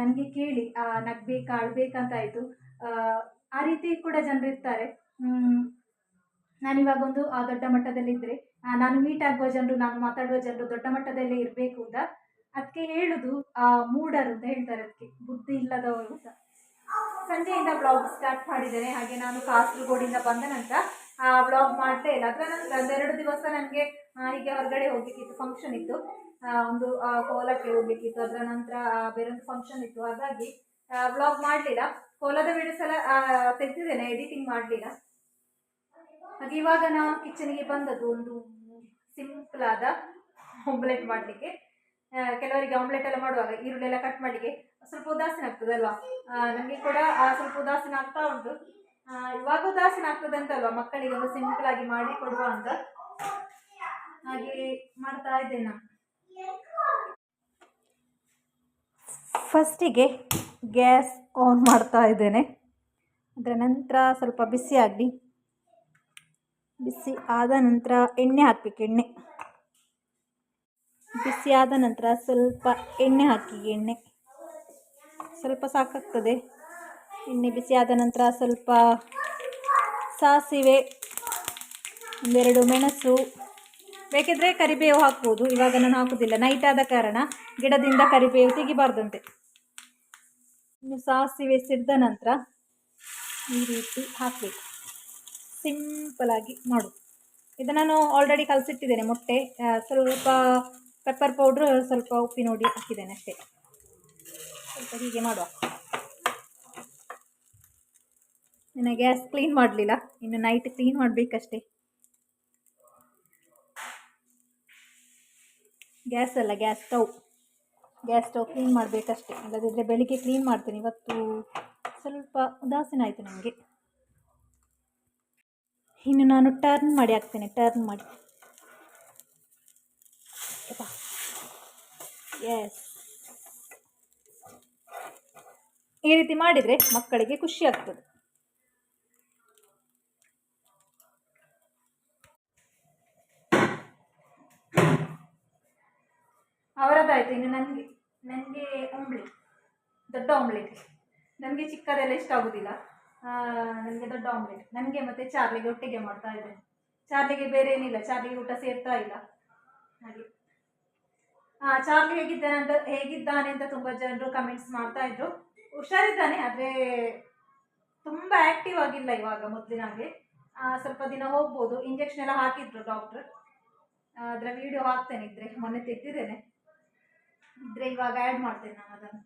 ನನಗೆ ಕೇಳಿ ಆ, ನಗ್ಬೇಕಾ ಅಳ್ಬೇಕಂತ ಆಯಿತು ಆ ರೀತಿ ಕೂಡ ಜನರು ಇರ್ತಾರೆ. ನಾನು ನಾನಿವಾಗ ಒಂದು ದೊಡ್ಡ ಮಟ್ಟದಲ್ಲಿದ್ದರೆ ನಾನು ಮೀಟ್ ಆಗುವ ಜನರು ನಾನು ಮಾತಾಡುವ ಜನರು ದೊಡ್ಡ ಮಟ್ಟದಲ್ಲೇ ಇರಬೇಕು ಅಂತ ಅದಕ್ಕೆ ಹೇಳುದು ಮೂಡರು ಅಂತ ಹೇಳ್ತಾರೆ ಅದಕ್ಕೆ ಬುದ್ಧಿ ಇಲ್ಲದವರು ಅಂತ. ಸಂಜೆಯಿಂದ ಬ್ಲಾಗ್ ಸ್ಟಾರ್ಟ್ ಮಾಡಿದ್ದೇನೆ ಹಾಗೆ ನಾನು ಕಾಸರಗೋಡಿಂದ ಬಂದ ನಂತರ ಬ್ಲಾಗ್ ಮಾಡ್ತಾ ಇಲ್ಲ. ಅದರ ನಂತರ ಒಂದೆರಡು ದಿವಸ ನನಗೆ ಹೀಗೆ ಹೊರಗಡೆ ಹೋಗ್ಬೇಕಿತ್ತು ಫಂಕ್ಷನ್ ಇತ್ತು. ಒಂದು ಕೋಲಕ್ಕೆ ಹೋಗ್ಲಿಕ್ಕಿತ್ತು. ಅದರ ನಂತರ ಬೇರೊಂದು ಫಂಕ್ಷನ್ ಇತ್ತು. ಹಾಗಾಗಿ ಬ್ಲಾಗ್ ಮಾಡಲಿಲ್ಲ. ಕೋಲದ ವಿಡಿಯೋಸ್ ಎಲ್ಲ ತೆಗೆದಿದ್ದೇನೆ ಎಡಿಟಿಂಗ್ ಮಾಡಲಿಲ್ಲ. ಹಾಗೆ ಇವಾಗ ನಾನು ಕಿಚನ್ಗೆ ಬಂದದ್ದು ಒಂದು ಸಿಂಪಲ್ ಆದ ಆಮ್ಲೆಟ್ ಮಾಡಲಿಕ್ಕೆ. ಕೆಲವರಿಗೆ ಆಮ್ಲೆಟ್ ಎಲ್ಲ ಮಾಡುವಾಗ ಈರುಳ್ಳಿ ಎಲ್ಲ ಕಟ್ ಮಾಡಲಿಕ್ಕೆ ಸ್ವಲ್ಪ ಉದಾಸೀನ ಆಗ್ತದಲ್ವಾ ನನಗೆ ಕೂಡ ಸ್ವಲ್ಪ ಉದಾಸೀನ ಆಗ್ತಾ ಉಂಟು. ಇವಾಗ ಉದಾಸೀನ ಆಗ್ತದೆ ಅಂತ ಅಲ್ವಾ? ಮಕ್ಕಳಿಗೆ ಒಂದು ಸಿಂಪಲ್ ಆಗಿ ಮಾಡಿ ಕೊಡುವ ಅಂತ. ಹಾಗೆ ಮಾಡ್ತಾ ಇದ್ದೇನೆ ಫಸ್ಟಿಗೆ ಗ್ಯಾಸ್ ಆನ್ ಮಾಡ್ತಾ ಇದ್ದೇನೆ. ಅದರ ನಂತರ ಸ್ವಲ್ಪ ಬಿಸಿ ಆಗಲಿ. ಬಿಸಿ ಆದ ನಂತರ ಎಣ್ಣೆ ಹಾಕಬೇಕು, ಎಣ್ಣೆ. ಬಿಸಿ ಆದ ನಂತರ ಸ್ವಲ್ಪ ಎಣ್ಣೆ ಹಾಕಿ, ಎಣ್ಣೆ. ಸ್ವಲ್ಪ ಸಾಕಾಗ್ತದೆ. ಎಣ್ಣೆ ಬಿಸಿ ಆದ ನಂತರ ಸ್ವಲ್ಪ ಸಾಸಿವೆ, ಒಂದೆರಡು ಮೆಣಸು. ಬೇಕಿದ್ರೆ ಕರಿಬೇವು ಹಾಕ್ಬೋದು. ಇವಾಗ ನಾನು ಹಾಕೋದಿಲ್ಲ. ನೈಟ್ ಆದ ಕಾರಣ ಗಿಡದಿಂದ ಕರಿಬೇವು ತೆಗಿಬಾರ್ದಂತೆ. ಇನ್ನು ಸಾಸಿವೆ ಸಿಡಿದ ನಂತರ ಈ ರೀತಿ ಹಾಕಬೇಕು. ಸಿಂಪಲಾಗಿ ಮಾಡು. ಇದು ನಾನು ಆಲ್ರೆಡಿ ಕಲಸಿಟ್ಟಿದ್ದೇನೆ ಮೊಟ್ಟೆ. ಸ್ವಲ್ಪ ಪೆಪ್ಪರ್ ಪೌಡ್ರ್ ಸ್ವಲ್ಪ ಉಪ್ಪಿ ನೋಡಿ ಹಾಕಿದ್ದೇನೆ ಅಷ್ಟೇ. ಸ್ವಲ್ಪ ಹೀಗೆ ಮಾಡುವ. ಇನ್ನು ಗ್ಯಾಸ್ ಕ್ಲೀನ್ ಮಾಡಲಿಲ್ಲ. ಇನ್ನು ನೈಟ್ ಕ್ಲೀನ್ ಮಾಡಬೇಕಷ್ಟೇ. ಗ್ಯಾಸ್ ಅಲ್ಲ, gas stove. Gas stove clean ಮಾಡಬೇಕಷ್ಟೇ. ಇಲ್ಲದಿದ್ದರೆ ಬೆಳಿಗ್ಗೆ ಕ್ಲೀನ್ ಮಾಡ್ತೀನಿ. ಇವತ್ತು ಸ್ವಲ್ಪ ಉದಾಸೀನ ಆಯಿತು ನನಗೆ ಇನ್ನು ನಾನು ಟರ್ನ್ ಮಾಡಿ ಹಾಕ್ತೇನೆ. ಟರ್ನ್ ಮಾಡಿ. ಎಸ್ ಈ ರೀತಿ ಮಾಡಿದರೆ ಮಕ್ಕಳಿಗೆ ಖುಷಿ ಆಗ್ತದೆ. ಅವರದ್ದಾಯ್ತು ಇನ್ನು ನನಗೆ ನನಗೆ ಆಮ್ಲೆಟ್ ದೊಡ್ಡ ಆಮ್ಲೆಟ್ ನನಗೆ ಚಿಕ್ಕದೆಲ್ಲ ಇಷ್ಟ ಆಗೋದಿಲ್ಲ. ನನಗೆ ದೊಡ್ಡ ಆಮ್ಲೆಟ್ ನನಗೆ ಮತ್ತು ಚಾರ್ಲಿಗೆ ಒಟ್ಟಿಗೆ ಮಾಡ್ತಾ ಇದ್ದೇನೆ. ಚಾರ್ಲಿಗೆ ಬೇರೆ ಏನಿಲ್ಲ. ಚಾರ್ಲಿಗೆ ಊಟ ಸೇರ್ತಾ ಇಲ್ಲ. ಹಾಗೆ. ಹಾಂ ಚಾರ್ಲಿ ಹೇಗಿದ್ದಾನೆ ಅಂತ ಹೇಗಿದ್ದಾನೆ ಅಂತ ತುಂಬ ಜನರು ಕಮೆಂಟ್ಸ್ ಮಾಡ್ತಾ ಇದ್ರು. ಹುಷಾರಿದ್ದಾನೆ, ಆದರೆ ತುಂಬ ಆ್ಯಕ್ಟಿವ್ ಆಗಿಲ್ಲ ಇವಾಗ ಮೊದಲಿನ ಹಾಗೆ ಸ್ವಲ್ಪ ದಿನ ಹೋಗ್ಬೋದು. ಇಂಜೆಕ್ಷನ್ ಎಲ್ಲ ಹಾಕಿದ್ರು ಡಾಕ್ಟ್ರ್ ಅದರ ವಿಡಿಯೋ ಹಾಕ್ತೇನೆ ಇದ್ರೆ. ಮೊನ್ನೆ ತೆಗ್ದಿದ್ದೇನೆ. ಇದ್ರೆ ಇವಾಗ ಆ್ಯಡ್ ಮಾಡ್ತೇನೆ ನಾನು ಅದನ್ನು.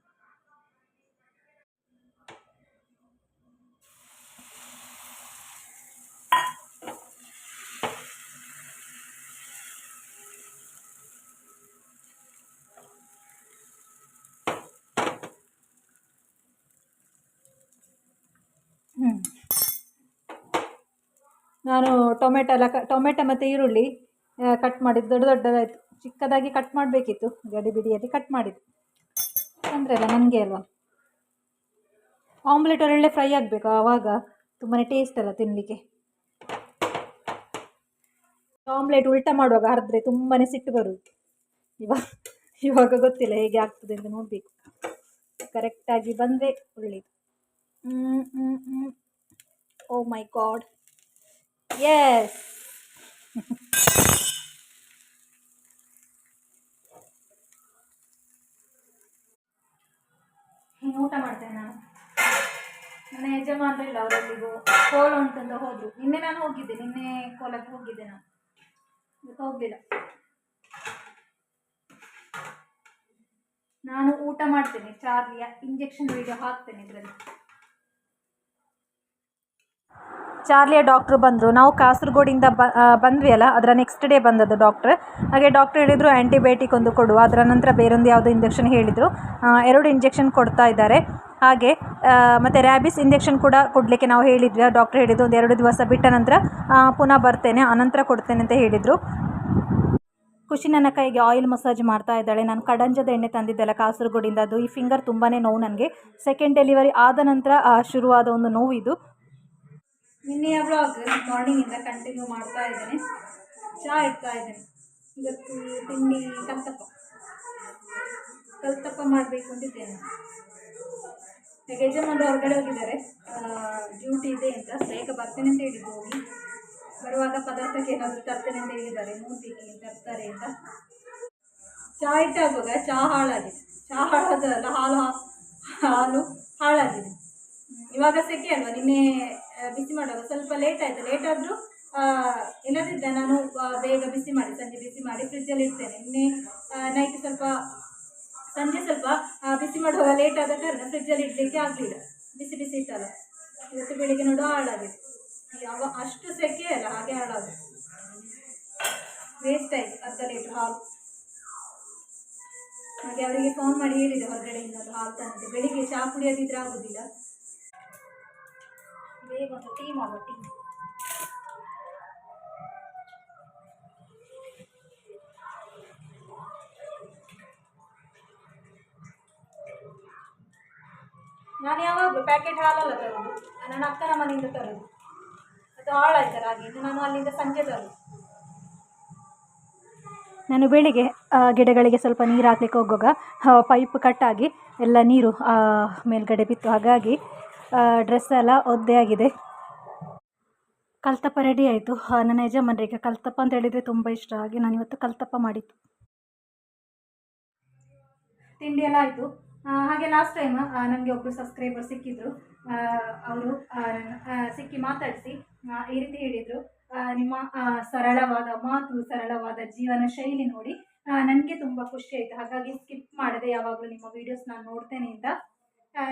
ನಾನು ಟೊಮೆಟೊ ಎಲ್ಲ ಕ ಟೊಮೆಟೊ ಮತ್ತು ಈರುಳ್ಳಿ ಕಟ್ ಮಾಡಿದ್ದು. ದೊಡ್ಡ ದೊಡ್ಡದಾಯಿತು. ಚಿಕ್ಕದಾಗಿ ಕಟ್ ಮಾಡಬೇಕಿತ್ತು, ಗಡಿ ಬಿಡಿಯಲ್ಲಿ ಕಟ್ ಮಾಡಿದ್ದು. ತೊಂದರೆ ಇಲ್ಲ ನನಗೆ ಅಲ್ವಾ? ಆಮ್ಲೆಟ್ ಒಳ್ಳೆ ಫ್ರೈ ಆಗಬೇಕು, ಆವಾಗ ತುಂಬಾ ಟೇಸ್ಟ್ ಅಲ್ಲ ತಿನ್ನಲಿಕ್ಕೆ ಆಮ್ಲೆಟ್ ಉಲ್ಟಾ ಮಾಡುವಾಗ ಹರಿದ್ರೆ ತುಂಬಾ ಸಿಟ್ಟು ಬರುತ್ತೆ. ಇವಾಗ ಇವಾಗ ಗೊತ್ತಿಲ್ಲ ಹೇಗೆ ಆಗ್ತದೆ ಅಂತ ನೋಡಬೇಕು. ಕರೆಕ್ಟಾಗಿ ಬಂದರೆ ಒಳ್ಳೆಯದು ಓ ಮೈ ಗಾಡ್ ಎಸ್ ಕೋಲಕ್ಕೆ ಹೋಗಿದ್ದೆ ನಾನು. ಇವತ್ತು ನಾನು ಊಟ ಮಾಡ್ತೇನೆ ಚಾರ್ಲಿಯ ಇಂಜೆಕ್ಷನ್ ವಿಡಿಯೋ ಹಾಕ್ತೇನೆ ಇದರಲ್ಲಿ. ಚಾರ್ಲಿಯ ಡಾಕ್ಟ್ರು ಬಂದರು. ನಾವು ಕಾಸರಗೋಡಿಂದ ಬ ಬಂದ್ವಿ ಅಲ್ಲ ಅದರ ನೆಕ್ಸ್ಟ್ ಡೇ ಬಂದದ್ದು ಡಾಕ್ಟ್ರ್ ಹಾಗೆ ಡಾಕ್ಟ್ರ್ ಹೇಳಿದರು ಆ್ಯಂಟಿಬಯೋಟಿಕ್ ಒಂದು ಕೊಡುವ ಅದರ ನಂತರ ಬೇರೊಂದು ಯಾವುದೋ ಇಂಜೆಕ್ಷನ್ ಹೇಳಿದರು. ಎರಡು ಇಂಜೆಕ್ಷನ್ ಕೊಡ್ತಾ ಇದ್ದಾರೆ. ಹಾಗೆ ಆ, ಮತ್ತು ರ್ಯಾಬಿಸ್ ಇಂಜೆಕ್ಷನ್ ಕೂಡ ಕೊಡಲಿಕ್ಕೆ ನಾವು ಹೇಳಿದ್ವಿ. ಡಾಕ್ಟ್ರ್ ಹೇಳಿದ್ದು ಒಂದು ಎರಡು ದಿವಸ ಬಿಟ್ಟ ನಂತರ ಆ, ಪುನಃ ಬರ್ತೇನೆ ಆನಂತರ ಕೊಡ್ತೇನೆ ಅಂತ ಹೇಳಿದರು. ಖುಷಿ ನನ್ನ ಕೈಗೆ ಆಯಿಲ್ ಮಸಾಜ್ ಮಾಡ್ತಾ ಇದ್ದಾಳೆ. ನಾನು ಕಡಂಜದ ಎಣ್ಣೆ ತಂದಿದ್ದೆಲ್ಲ ಕಾಸರಗೋಡಿಂದ. ಅದು ಈ ಫಿಂಗರ್ ತುಂಬಾ ನೋವು ನನಗೆ. ಸೆಕೆಂಡ್ ಡೆಲಿವರಿ ಆದ ನಂತರ ಆ, ಶುರುವಾದ ಒಂದು ನೋವು ಇದು ಮಾರ್ನಿಂಗಿಂದ ಕಂಟಿನ್ಯೂ ಮಾಡ್ತಾ ಇದ್ದೇನೆ. ಚಹಾ ಇಡ್ತಾ ಇದ್ದೇನೆ. ಇವತ್ತು ತಿಂಡಿ ಕಲ್ತಪ್ಪ. ಕಲ್ತಪ್ಪ ಮಾಡಬೇಕು ಅಂತಿದ್ದೇನೆ. ಈಗ ಯಜಮಾನರು ಹೊರಗಡೆ ಹೋಗಿದ್ದಾರೆ. ಡ್ಯೂಟಿ ಇದೆ ಅಂತ. ಬೇಗ ಬರ್ತೇನೆ ಅಂತ ಹೇಳಿದ್ದು ಹೋಗಿ. ಬರುವಾಗ ಪದಾರ್ಥಕ್ಕೆ ಏನಾದರೂ ತರ್ತೇನೆ ಅಂತ ಹೇಳಿದ್ದಾರೆ. ಏನು ತರ್ತಾರೆ ಅಂತ. ಚಹಾ ಇಟ್ಟಾಗುವಾಗ ಚಹಾ ಹಾಳಾಗಿದೆ. ಚಹಾ ಹಾಳಾದಲ್ಲ ಹಾಲು ಹಾಲು ಹಾಳಾಗಿದೆ. ಇವಾಗ ಸೆಕೆ ಅಲ್ವಾ? ನಿನ್ನೆ ಬಿಸಿ ಮಾಡುವಾಗ ಸ್ವಲ್ಪ ಲೇಟ್ ಆಯಿತು. ಲೇಟ್ ಆದರೂ ಇಲ್ಲದಿದ್ದರೆ ನಾನು ಬೇಗ ಬಿಸಿ ಮಾಡಿ, ಸಂಜೆ ಬಿಸಿ ಮಾಡಿ ಫ್ರಿಜ್ಜಲ್ಲಿ ಇಡ್ತೇನೆ. ನಿನ್ನೆ ನೈಟ್ ಸ್ವಲ್ಪ ಸಂಜೆ ಸ್ವಲ್ಪ ಬಿಸಿ ಮಾಡುವಾಗ ಲೇಟ್ ಆದ ಕಾರಣ ಫ್ರಿಜ್ಜಲ್ಲಿ ಇಡಲಿಕ್ಕೆ ಆಗಲಿಲ್ಲ. ಬಿಸಿ ಬಿಸಿ ಇತ್ತಲ್ಲ. ಇವತ್ತು ಬೆಳಿಗ್ಗೆ ನೋಡುವ ಹಾಳಾಗಿದೆ. ಯಾವ ಅಷ್ಟು ಸೆಕೆ ಅಲ್ಲ, ಹಾಗೆ ಹಾಳಾಗಿದೆ. ವೇಸ್ಟ್ ಆಯಿತು, ಅರ್ಧ ಲೀಟ್ರ್ ಹಾಲು. ಹಾಗೆ ಅವರಿಗೆ ಫೋನ್ ಮಾಡಿ ಹೇಳಿದೆ ಹೊರಗಡೆಯಿಂದ ಹಾಲು ತಂದಿದೆ ಬೆಳಿಗ್ಗೆ ಚಹಾ ಕುಡಿಯೋದಿದ್ರೆ ಆಗೋದಿಲ್ಲ. ಬೇಗ ಒಂದು ಟೀ ಮಾಡುವ ಟೀ ನಾನು ಯಾವಾಗಲೂ ಪ್ಯಾಕೆಟ್ ಹಾಲಲ್ಲ ತರೋದು. ನನ್ನ ಅಕ್ಕನ ಮನೆಯಿಂದ ತರೋದು. ಅದು ಹಾಳಾಯ್ತಲ್ಲ ಹಾಗೆ ನಾನು ಅಲ್ಲಿಂದ ಸಂಜೆ ತರೋದು. ನಾನು ಬೆಳಿಗ್ಗೆ ಗಿಡಗಳಿಗೆ ಸ್ವಲ್ಪ ನೀರು ಹಾಕ್ಲಿಕ್ಕೆ ಹೋಗುವಾಗ ಪೈಪ್ ಕಟ್ಟಾಗಿ ಎಲ್ಲ ನೀರು ಮೇಲ್ಗಡೆ ಬಿತ್ತು. ಹಾಗಾಗಿ ಡ್ರೆಸ್ ಎಲ್ಲ ಒದ್ದೆ ಆಗಿದೆ. ಕಲ್ತಪ್ಪ ರೆಡಿ ಆಯಿತು. ನನ್ನ ಯಜಮಾನರಿಗೆ ಕಲ್ತಪ್ಪ ಅಂತ ಹೇಳಿದರೆ ತುಂಬ ಇಷ್ಟ. ಹಾಗೆ ನಾನು ಇವತ್ತು ಕಲ್ತಪ್ಪ ಮಾಡಿದ್ದು. ತಿಂಡಿ ಎಲ್ಲ ಆಯಿತು. ಹಾಗೆ ಲಾಸ್ಟ್ ಟೈಮ್ ನನಗೆ ಒಬ್ಬರು ಸಬ್ಸ್ಕ್ರೈಬರ್ ಸಿಕ್ಕಿದ್ರು. ಅವರು ಸಿಕ್ಕಿ ಮಾತಾಡಿಸಿ ಈ ರೀತಿ ಹೇಳಿದರು. ನಿಮ್ಮ ಸರಳವಾದ ಮಾತು, ಸರಳವಾದ ಜೀವನ ಶೈಲಿ ನೋಡಿ ನನಗೆ ತುಂಬ ಖುಷಿ ಆಯಿತು. ಹಾಗಾಗಿ ಸ್ಕಿಪ್ ಮಾಡದೆ ಯಾವಾಗಲೂ ನಿಮ್ಮ ವೀಡಿಯೋಸ್ ನಾನು ನೋಡ್ತೇನೆ ಅಂತ.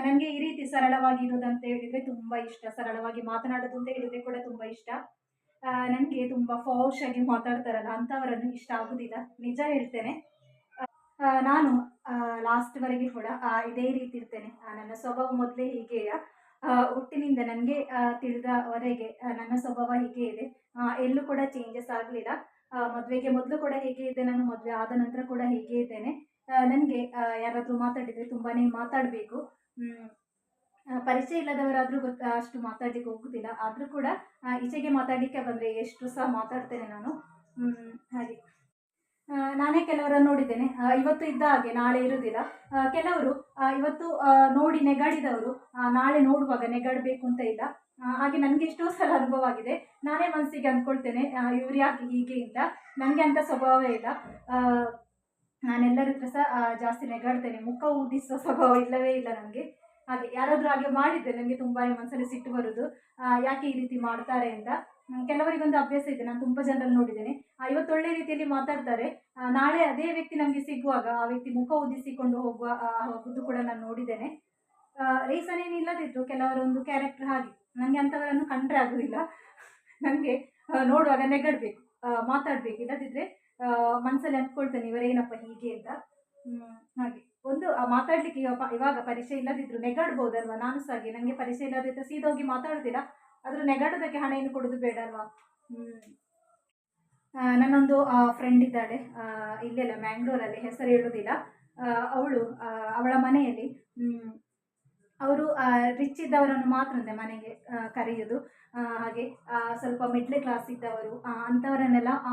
ನನಗೆ ಈ ರೀತಿ ಸರಳವಾಗಿ ಅಂತ ಹೇಳಿದರೆ ತುಂಬ ಇಷ್ಟ. ಸರಳವಾಗಿ ಮಾತನಾಡೋದು ಅಂತ ಹೇಳಿದರೆ ಕೂಡ ತುಂಬ ಇಷ್ಟ. ನನಗೆ ತುಂಬ ಫಾಶ್ ಆಗಿ ಮಾತಾಡ್ತಾರಲ್ಲ ಅಂಥವರನ್ನು ಇಷ್ಟ ಆಗೋದಿಲ್ಲ. ನಿಜ ಹೇಳ್ತೇನೆ. ನಾನು ಲಾಸ್ಟ್ವರೆಗೆ ಕೂಡ ಇದೇ ರೀತಿ ಇರ್ತೇನೆ. ನನ್ನ ಸ್ವಭಾವ ಮೊದಲೇ ಹೀಗೆಯ ಹುಟ್ಟಿನಿಂದ ನನಗೆ ತಿಳಿದವರೆಗೆ ನನ್ನ ಸ್ವಭಾವ ಹೀಗೆ ಇದೆ. ಎಲ್ಲೂ ಕೂಡ ಚೇಂಜಸ್ ಆಗಲಿಲ್ಲ. ಮದುವೆಗೆ ಮೊದಲು ಕೂಡ ಹೇಗೆ ಇದೆ. ನಾನು ಮದುವೆ ಆದ ನಂತರ ಕೂಡ ಹೀಗೆ ಇದ್ದೇನೆ. ನನಗೆ ಯಾರಾದರೂ ಮಾತಾಡಿದರೆ ತುಂಬಾ ಮಾತಾಡಬೇಕು. ಪರಿಚಯ ಇಲ್ಲದವರಾದರೂ ಗೊತ್ತ ಅಷ್ಟು ಮಾತಾಡಲಿಕ್ಕೆ ಹೋಗುದಿಲ್ಲ. ಆದರೂ ಕೂಡ ಈಚೆಗೆ ಮಾತಾಡಲಿಕ್ಕೆ ಬಂದರೆ ಎಷ್ಟು ಸಹ ಮಾತಾಡ್ತೇನೆ ನಾನು. ಹಾಗೆ. ನಾನೇ ಕೆಲವರನ್ನು ನೋಡಿದ್ದೇನೆ. ಇವತ್ತು ಇದ್ದ ಹಾಗೆ ನಾಳೆ ಇರುವುದಿಲ್ಲ. ಕೆಲವರು ಇವತ್ತು ನೋಡಿ ನೆಗಾಡಿದವರು ನಾಳೆ ನೋಡುವಾಗ ನೆಗಾಡಬೇಕು ಅಂತ ಇಲ್ಲ. ಹಾಗೆ ನನಗೆ ಎಷ್ಟೋ ಸಲ ಅನುಭವ ಆಗಿದೆ. ನಾನೇ ಮನಸ್ಸಿಗೆ ಅಂದ್ಕೊಳ್ತೇನೆ. ಇವ್ರು ಯಾಕೆ ಹೀಗೆ ಇಲ್ಲ? ನನಗೆ ಅಂತ ಸ್ವಭಾವವೇ ಇಲ್ಲ. ನಾನೆಲ್ಲರೂ ಹತ್ರ ಸಹ ಜಾಸ್ತಿ ನೆಗಾಡ್ತೇನೆ. ಮುಖ ಊದಿಸೋ ಸ್ವಭಾವ ಇಲ್ಲವೇ ಇಲ್ಲ ನನಗೆ. ಹಾಗೆ ಯಾರಾದರೂ ಹಾಗೆ ಮಾಡಿದ್ದೆ ನನಗೆ ತುಂಬಾ ಮನಸ್ಸಲ್ಲಿ ಸಿಟ್ಟು ಬರೋದು ಯಾಕೆ ಈ ರೀತಿ ಮಾಡ್ತಾರೆ ಅಂತ. ಕೆಲವರಿಗೊಂದು ಅಭ್ಯಾಸ ಇದೆ, ನಾನು ತುಂಬ ಜನರಲ್ಲಿ ನೋಡಿದ್ದೇನೆ. ಇವತ್ತು ಒಳ್ಳೆ ರೀತಿಯಲ್ಲಿ ಮಾತಾಡ್ತಾರೆ. ನಾಳೆ ಅದೇ ವ್ಯಕ್ತಿ ನಮಗೆ ಸಿಗುವಾಗ, ಆ ವ್ಯಕ್ತಿ ಮುಖ ಉದಿಸಿಕೊಂಡು ಹೋಗುವ ಇದು ಕೂಡ ನಾನು ನೋಡಿದ್ದೇನೆ. ರೀಸನ್ ಏನಿಲ್ಲದಿದ್ರು ಕೆಲವರೊಂದು ಕ್ಯಾರೆಕ್ಟರ್ ಹಾಗೆ. ನನಗೆ ಅಂಥವರನ್ನು ಕಂಡ್ರೆ ಆಗೋದಿಲ್ಲ. ನನಗೆ ನೋಡುವಾಗ ನೆಗಡಬೇಕು ಮಾತಾಡಬೇಕು. ಇಲ್ಲದಿದ್ದರೆ ಮನಸ್ಸಲ್ಲಿ ಅಂದ್ಕೊಳ್ತೇನೆ ಇವರೇನಪ್ಪ ಹೀಗೆ ಅಂತ. ಹಾಗೆ. ಒಂದು ಮಾತಾಡಲಿಕ್ಕೆ ಇವಾಗ ಪರಿಚಯ ಇಲ್ಲದಿದ್ರು ನೆಗಾಡ್ಬೋದಲ್ವಾ? ನಾನು ಸಹ ಹಾಗೆ. ನನಗೆ ಪರಿಚಯ ಇಲ್ಲದಿದ್ದರೆ ಸೀದೋಗಿ ಮಾತಾಡೋದಿಲ್ಲ. ಆದರೂ ನೆಗಾಡೋದಕ್ಕೆ ಹಣ ಏನು ಕೊಡೋದು ಬೇಡ ಅಲ್ವಾ ನನ್ನೊಂದು ಫ್ರೆಂಡ್ ಇದ್ದಾಳೆ. ಇಲ್ಲೆಲ್ಲ ಮ್ಯಾಂಗ್ಳೂರಲ್ಲಿ ಹೆಸರು ಹೇಳೋದಿಲ್ಲ. ಅವಳು ಅವಳ ಮನೆಯಲ್ಲಿ ಅವರು ರಿಚ್ ಇದ್ದವರನ್ನು ಮಾತ್ರ ಮನೆಗೆ ಕರೆಯೋದು. ಹಾಗೆ ಸ್ವಲ್ಪ ಮಿಡ್ಲ್ ಕ್ಲಾಸ್ ಇದ್ದವರು ಆ,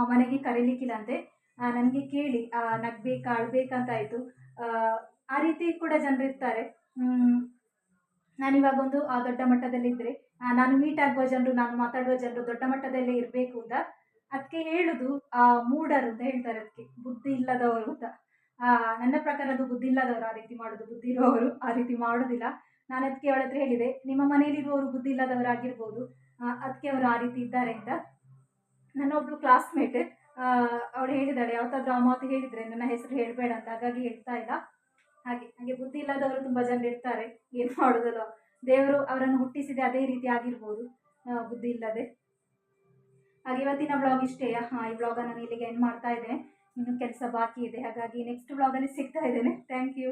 ಮನೆಗೆ ಕರೀಲಿಕ್ಕಿಲ್ಲಂತೆ ನನಗೆ ಕೇಳಿ ನಗ್ಬೇಕಾ ಅಳ್ಬೇಕಂತಾಯಿತು ಆ ರೀತಿ ಕೂಡ ಜನರಿರ್ತಾರೆ. ನಾನಿವಾಗ ಒಂದು ದೊಡ್ಡ ಮಟ್ಟದಲ್ಲಿದ್ದರೆ ನಾನು ಮೀಟ್ ಆಗುವ ಜನರು, ನಾನು ಮಾತಾಡುವ ಜನರು ದೊಡ್ಡ ಮಟ್ಟದಲ್ಲೇ ಇರಬೇಕು ಅಂತ. ಅದಕ್ಕೆ ಹೇಳುದು, ಆ ಮೂಢರು ಅಂತ ಹೇಳ್ತಾರೆ ಅದಕ್ಕೆ ಬುದ್ಧಿ ಇಲ್ಲದವರು ಅಂತ. ನನ್ನ ಪ್ರಕಾರ ಅದು ಬುದ್ಧಿ ಇಲ್ಲದವರು ಆ ರೀತಿ ಮಾಡೋದು, ಬುದ್ಧಿ ಇರುವವರು ಆ ರೀತಿ ಮಾಡೋದಿಲ್ಲ. ನಾನು ಅದಕ್ಕೆ ಅವಳ ಹತ್ರ ಹೇಳಿದೆ, ನಿಮ್ಮ ಮನೆಯಲ್ಲಿರುವವರು ಬುದ್ಧಿ ಇಲ್ಲದವರಾಗಿರ್ಬೋದು ಅದಕ್ಕೆ ಅವರು ಆ ರೀತಿ ಇದ್ದಾರೆ ಅಂತ. ನನ್ನ ಒಬ್ಳು ಕ್ಲಾಸ್ಮೇಟ್ ಅವಳು ಹೇಳಿದಾಳೆ, ಯಾವತ್ತಾದ್ರೂ ಆ ಮಾತು ಹೇಳಿದರೆ ನನ್ನ ಹೆಸರು ಹೇಳಬೇಡ ಅಂತ, ಹಾಗಾಗಿ ಹೇಳ್ತಾ ಇಲ್ಲ. ಹಾಗೆ ಹಾಗೆ ಬುದ್ಧಿ ಇಲ್ಲದವರು ತುಂಬ ಜನರು ಇರ್ತಾರೆ, ಏನು ಮಾಡೋದಲ್ಲ. ದೇವರು ಅವರನ್ನು ಹುಟ್ಟಿಸಿದೆ ಅದೇ ರೀತಿ ಆಗಿರ್ಬೋದು. ಬುದ್ಧಿ ಇಲ್ಲದೆ. ಹಾಗೆ ಇವತ್ತಿನ ಬ್ಲಾಗ್ ಇಷ್ಟೇ. ಹಾಂ ಈ ಬ್ಲಾಗನ್ನು ನಾನು ಇಲ್ಲಿಗೆ ಎಂಡ್ ಮಾಡ್ತಾ ಇದ್ದೇನೆ. ಇನ್ನು ಕೆಲಸ ಬಾಕಿ ಇದೆ. ಹಾಗಾಗಿ ನೆಕ್ಸ್ಟ್ ಬ್ಲಾಗಲ್ಲಿ ಸಿಗ್ತಾ ಇದ್ದೇನೆ. Thank you